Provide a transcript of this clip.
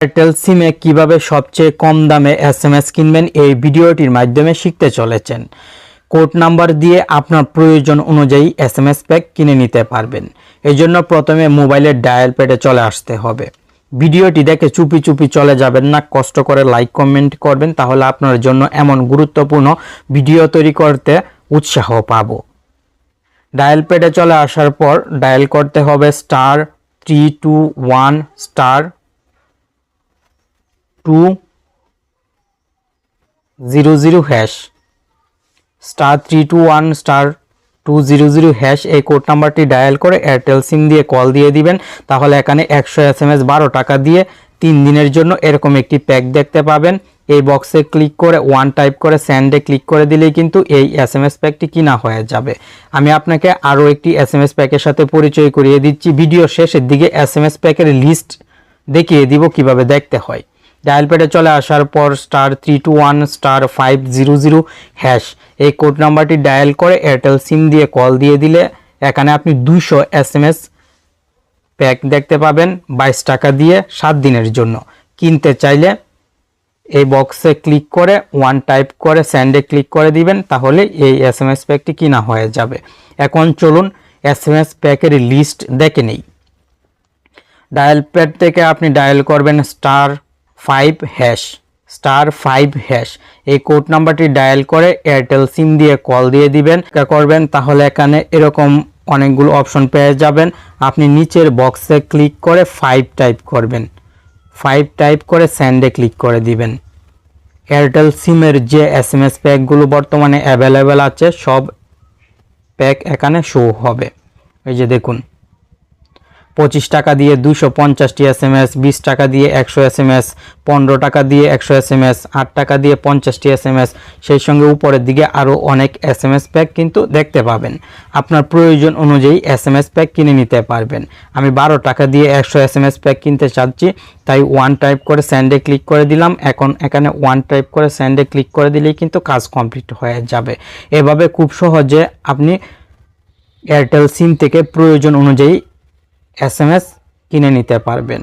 Airtel সিমে কীভাবে সবচেয়ে কম দামে এস এম এস কিনবেন এই ভিডিওটির মাধ্যমে শিখতে চলেছেন। কোড নাম্বার দিয়ে আপনার প্রয়োজন অনুযায়ী এস এম এস প্যাক কিনে নিতে পারবেন। এই জন্য প্রথমে মোবাইলের ডায়াল প্যাডে চলে আসতে হবে। ভিডিওটি দেখে চুপি চুপি চলে যাবেন না, কষ্ট করে লাইক, কমেন্ট করবেন, তাহলে আপনার জন্য এমন গুরুত্বপূর্ণ ভিডিও তৈরি করতে উৎসাহ পাবো। ডায়াল প্যাডে চলে আসার পর ডায়াল করতে হবে star, three, two, one, star two zero zero hash star three two one star two zero zero hash এই কোড নাম্বারটি ডায়াল করে এয়ারটেল সিম দিয়ে কল দিয়ে দিবেন। তাহলে এখানে একশো এস এম এস বারো টাকা দিয়ে তিন দিনের জন্য এরকম একটি প্যাক দেখতে পাবেন। এই বক্সে ক্লিক করে ওয়ান টাইপ করে স্যান্ডে ক্লিক করে দিলেই কিন্তু এই এস এম এস প্যাকটি কিনা হয়ে যাবে। আমি আপনাকে আরও একটি এস এম এস প্যাকের সাথে পরিচয় করিয়ে দিচ্ছি। ভিডিও শেষের দিকে এস এম এস প্যাকের লিস্ট দেখিয়ে দিব কীভাবে দেখতে হয়। ডায়াল প্যাডে চলে আসার পর star three two one star five zero zero hash এই কোড নাম্বারটি ডায়াল করে এয়ারটেল সিম দিয়ে কল দিয়ে দিলে এখানে আপনি দুশো এস এম এস প্যাক দেখতে পাবেন বাইশ টাকা দিয়ে সাত দিনের জন্য। কিনতে চাইলে এই বক্সে ক্লিক করে ওয়ান টাইপ করে স্যান্ডে ক্লিক করে দিবেন, তাহলে এই এস এম এস প্যাকটি কিনা হয়ে যাবে। এখন চলুন এস এম এস প্যাকের লিস্ট দেখে নেই। ডায়াল প্যাড থেকে আপনি ডায়াল করবেন star five hash star five hash এই কোড নাম্বারটি ডায়াল করে এয়ারটেল সিম দিয়ে কল দিয়ে দিবেন। করবেন তাহলে এখানে এরকম অনেকগুলো অপশন পেয়ে যাবেন। আপনি নিচের বক্সে ক্লিক করে ফাইভ টাইপ করবেন। ফাইভ টাইপ করে স্যান্ডে ক্লিক করে দিবেন। এয়ারটেল সিমের যে এস এম এস প্যাকগুলো বর্তমানে অ্যাভেলেবেল আছে, সব প্যাক এখানে শো হবে। এই যে দেখুন। পঁচিশ টাকা দিয়ে দুশো পঞ্চাশটি এস এম এস, বিশ টাকা দিয়ে একশো এস এম এস, পনেরো টাকা দিয়ে একশো এস এম এস, আট টাকা দিয়ে পঞ্চাশটি এস এম এস। সেই সঙ্গে উপরের দিকে আরও অনেক এস এম এস প্যাক কিন্তু দেখতে পাবেন। আপনার প্রয়োজন অনুযায়ী এস এম এস প্যাক কিনে নিতে পারবেন। আমি বারো টাকা দিয়ে একশো এস এম এস প্যাক কিনতে চাচ্ছি, তাই ওয়ান টাইপ করে স্যান্ডে ক্লিক করে দিলাম। এখন এখানে ওয়ান টাইপ করে স্যান্ডে ক্লিক করে দিলেই কিন্তু কাজ কমপ্লিট হয়ে যাবে। এভাবে খুব সহজে আপনি এয়ারটেল সিম থেকে প্রয়োজন অনুযায়ী এস কিনে নিতে পারবেন।